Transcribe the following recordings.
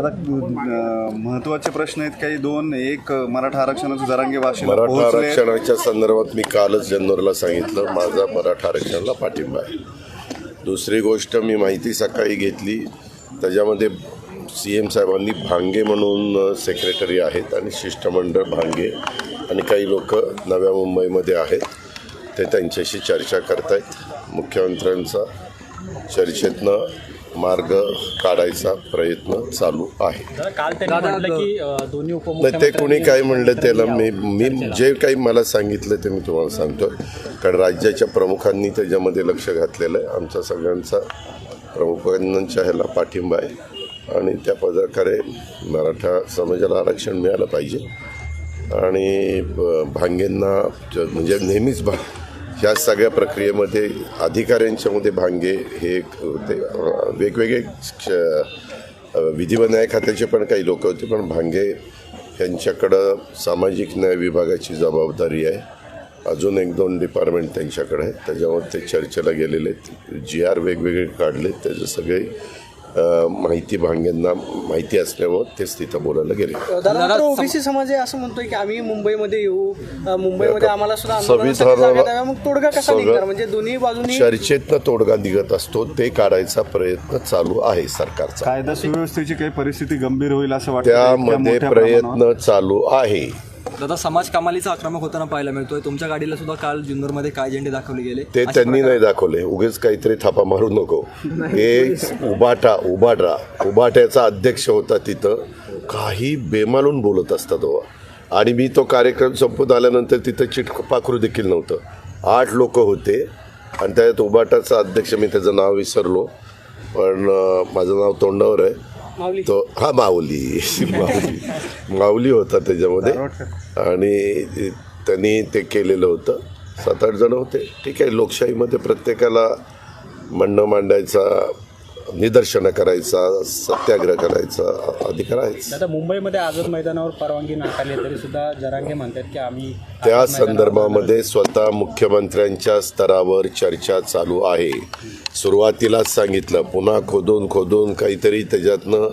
महत्त्वाचे प्रश्न आहेत काही दोन. एक मराठा आरक्षणाचं जरांगे भाषेला मराठा आरक्षणाच्या संदर्भात मी कालच जनरलला सांगितलं माझा मराठा आरक्षणाला पाठिंबा आहे. दुसरी गोष्ट मी माहिती सकाळी घेतली त्याच्यामध्ये सी एम साहेबांनी भांगे म्हणून सेक्रेटरी आहेत आणि शिष्टमंडळ भांगे आणि काही लोक नव्या मुंबईमध्ये आहेत. ते त्यांच्याशी चर्चा करतायत. मुख्यमंत्र्यांचा चर्चेतनं मार्ग काढायचा प्रयत्न चालू आहे. जरा काल त्यांनी म्हटलं की अ, दोन्ही नाही ते कोणी काय म्हणलं त्याला मी मी जे काही मला सांगितलं ते मी तुम्हाला सांगतो कारण राज्याच्या प्रमुखांनी त्याच्यामध्ये लक्ष घातलेलं आहे. आमचा सगळ्यांचा प्रमुखांच्या ह्याला पाठिंबा आहे. आणि त्या प्रकारे मराठा समाजाला आरक्षण मिळालं पाहिजे. आणि भांगेंना ज- म्हणजे नेहमीच भा ह्या सगळ्या प्रक्रियेमध्ये अधिकाऱ्यांच्यामध्ये भांगे हे एक होते. वेगवेगळे क्ष- विधी व न्याय खात्याचे पण काही लोक होते पण भांगे यांच्याकडं सामाजिक न्याय विभागाची जबाबदारी आहे. अजून एक दोन डिपार्टमेंट त्यांच्याकडे आहेत. त्याच्यामध्ये ते चर्चेला गेलेले आहेत. जी आर वेगवेगळे काढले त्याचे सगळे माहिती भांगेंना माहिती असल्यामुळे तेच तिथं बोलायला गेले. दादा ओबीसी समाज आहे असं म्हणतोय की आम्ही मुंबईमध्ये येऊ मुंबईमध्ये आम्हाला सुद्धा संविधानाला- मग तोडगा कसा निघणार? म्हणजे दोन्ही बाजूनी चर्चेतनं तोडगा निघत असतो ते काढायचा प्रयत्न चालू आहे सरकारचा. कायदा सुव्यवस्थेची काही परिस्थिती गंभीर होईल असं वाटतं? त्यामध्ये. प्रयत्न चालू आहे. दादा समाज कमालीचा आक्रमक होताना पाहायला मिळतोय. तुमच्या गाडीला सुद्धा काल जुन्नरमध्ये काय झेंडे दाखवले गेले? ते त्यांनी नाही दाखवले. उगेच काहीतरी थापा मारू नको. हे उबाटा उबाडरा. उबाट्याचा अध्यक्ष होता तिथं. काही बेमालून बोलत असतात तो आणि मी तो कार्यक्रम संपत आल्यानंतर तिथं चिटक पाखरू देखील नव्हतं. आठ लोक होते. आणि त्यात उबाटाचा अध्यक्ष मी त्याचं नाव विसरलो. पण माझं नाव तोंडावर आहे. तो हा माऊली. माऊली. माऊली होता त्याच्यामध्ये. आणि त्यांनी ते केलेलं होतं. सात आठ जण होते. ठीक आहे लोकशाहीमध्ये प्रत्येकाला म्हणणं मांडायचा निदर्शनं करायचा सत्याग्रह करायचा अधिकार आहेच. आता मुंबईमध्ये आझाद मैदानावर परवानगी नाकारली तरी सुद्धा जरांगे म्हणतात की आम्ही त्या संदर्भामध्ये स्वतः मुख्यमंत्र्यांच्या स्तरावर चर्चा चालू आहे. सुरुवातीलाच सांगितलं पुन्हा खोदून खोदून काहीतरी त्याच्यातनं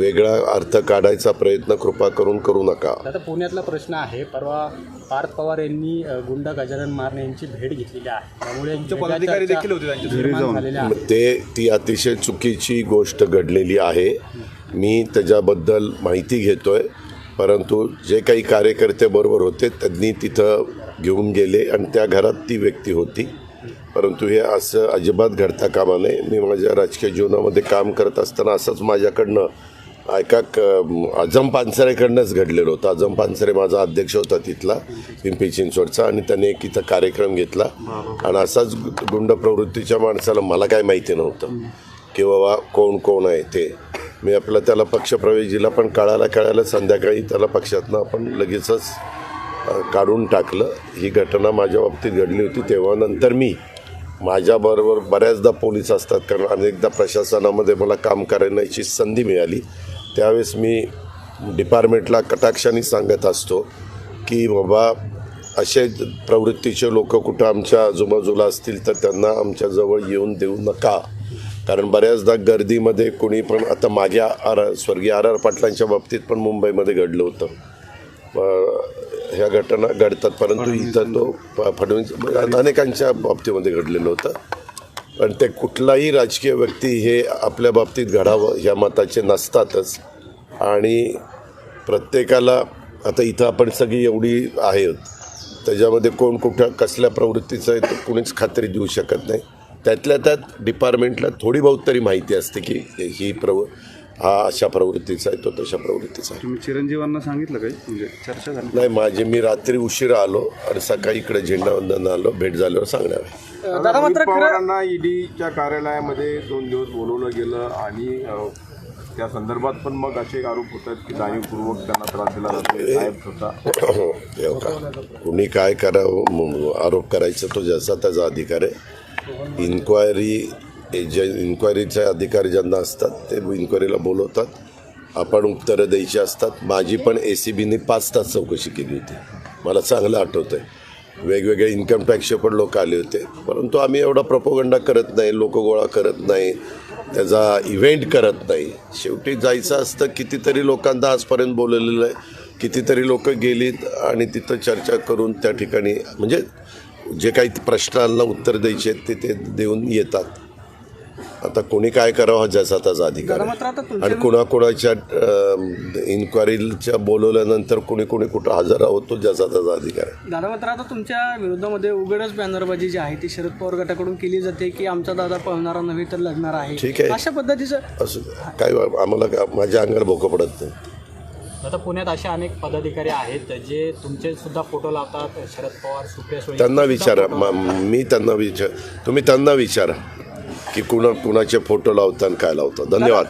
वेगळा अर्थ काढायचा प्रयत्न कृपा करून करू नका. आता पुण्यातला प्रश्न आहे परवा पार्थ पवार यांनी गुंड गजानन मारणे यांची भेट घेतलेली आहे. त्यामुळे पदाधिकारी देखील होते मग ते ती अतिशय चुकीची गोष्ट घडलेली आहे. मी त्याच्याबद्दल माहिती घेतोय परंतु जे काही कार्यकर्ते बरोबर होते त्यांनी तिथं घेऊन गेले आणि त्या घरात ती व्यक्ती होती. परंतु हे असं अजिबात घडता कामा नये. मी माझ्या राजकीय जीवनामध्ये काम करत असताना असंच माझ्याकडनं एका क पानसरेकडनंच घडलेलं होतं. आझम पानसरे माझा अध्यक्ष होता तिथला पिंपरी चिंचवडचा आणि त्याने एक इथं कार्यक्रम घेतला. आणि असाच गुंड प्रवृत्तीच्या माणसाला मला काय माहिती नव्हतं की बाबा कोण कोण आहे ते. मी आपला त्याला पक्षप्रवेश दिला पण कळायला कळायला संध्याकाळी त्याला पक्षातनं आपण लगेचच काढून टाकलं. ही घटना माझ्या बाबतीत घडली होती. तेव्हा नंतर मी माझ्याबरोबर बऱ्याचदा पोलीस असतात कारण अनेकदा प्रशासनामध्ये मला काम करण्याची संधी मिळाली. त्यावेळेस मी डिपार्टमेंटला कटाक्षाने सांगत असतो की बाबा असे प्रवृत्तीचे लोक कुठं आमच्या आजूबाजूला असतील तर त्यांना आमच्याजवळ येऊन देऊ नका. कारण बऱ्याचदा गर्दीमध्ये कोणी पण आता माझ्या आर स्वर्गीय आर आर पाटलांच्या बाबतीत पण मुंबईमध्ये घडलं होतं. ह्या घटना घडतात परंतु इथं तो फडणवीस अनेकांच्या बाबतीमध्ये घडलेलं होतं. पण ते कुठलाही राजकीय व्यक्ती हे आपल्या बाबतीत घडावं ह्या मताचे नसतातच. आणि प्रत्येकाला आता इथं आपण सगळी एवढी आहेत त्याच्यामध्ये कोण कुठं कसल्या प्रवृत्तीचं आहे ते कुणीच खात्री देऊ शकत नाही. त्यातल्या त्यात डिपार्टमेंटला थोडी बहुत तरी माहिती असते की ही प्रव हा अशा प्रवृत्तीचा आहे तो तशा प्रवृत्तीचा आहे. तुम्ही चिरंजीवांना सांगितलं काही? म्हणजे चर्चा झाली. नाही माझे मी रात्री उशिरा आलो आणि सकाळी इकडे झेंडावंदन आलो भेट झाल्यावर सांगणार आहे. दादा मात्र खरं पवारांना ईडीच्या कार्यालयामध्ये दोन दिवस बोलवलं गेलं आणि अ, त्या संदर्भात पण मग असे आरोप होतात की जाणीवपूर्वक त्यांना त्रास दिला जातो. होता हो का? कुणी काय करावं म- आरोप करायचा तो ज्याचा त्याचा अधिकार आहे. इन्क्वायरी जे इन्क्वायरीचे अधिकारी ज्यांना असतात ते इन्क्वायरीला बोलवतात. आपण उत्तरं द्यायची असतात. माझी पण ए सी बीने पाच तास चौकशी केली होती. मला चांगलं आठवतं आहे वेगवेगळे इन्कम टॅक्सचे पण लोक आले होते. परंतु आम्ही एवढा प्रपोगंडा करत नाही लोक गोळा करत नाही त्याचा इव्हेंट करत नाही. शेवटी जायचं असतं कितीतरी लोकांना आजपर्यंत बोलवलेलं आहे. कितीतरी लोक गेलीत आणि तिथं चर्चा करून त्या ठिकाणी म्हणजे जे काही प्रश्नांना उत्तर द्यायचे आहेत ते ते देऊन येतात. आता कोणी काय करावं हा ज्याचा त्याचा अधिकार आहे. आणि कुणाकुणाच्या इन्क्वायरीच्या बोलवल्यानंतर कोणी कोणी कुठं हजर होतो ज्याचा त्याचा अधिकार आहे. दादा मात्र आता तुमच्या विरोधामध्ये उघडच बॅनरबाजी जी आहे ती शरद पवार गटाकडून केली जाते की आमचा दादा पळणारा नव्हे तर लढणार आहे. ठीक आहे. अशा पद्धतीचं असं काय आम्हाला माझ्या अंगावर भोकं पडत नाही. आता पुण्यात असे अनेक पदाधिकारी आहेत जे तुमचे सुद्धा फोटो लावतात शरद पवार सुप्रिया त्यांना विचारा. मी त्यांना विचार तुम्ही त्यांना विचारा. की कुणा कुणाचे फोटो लावतात आणि काय लावतात धन्यवाद.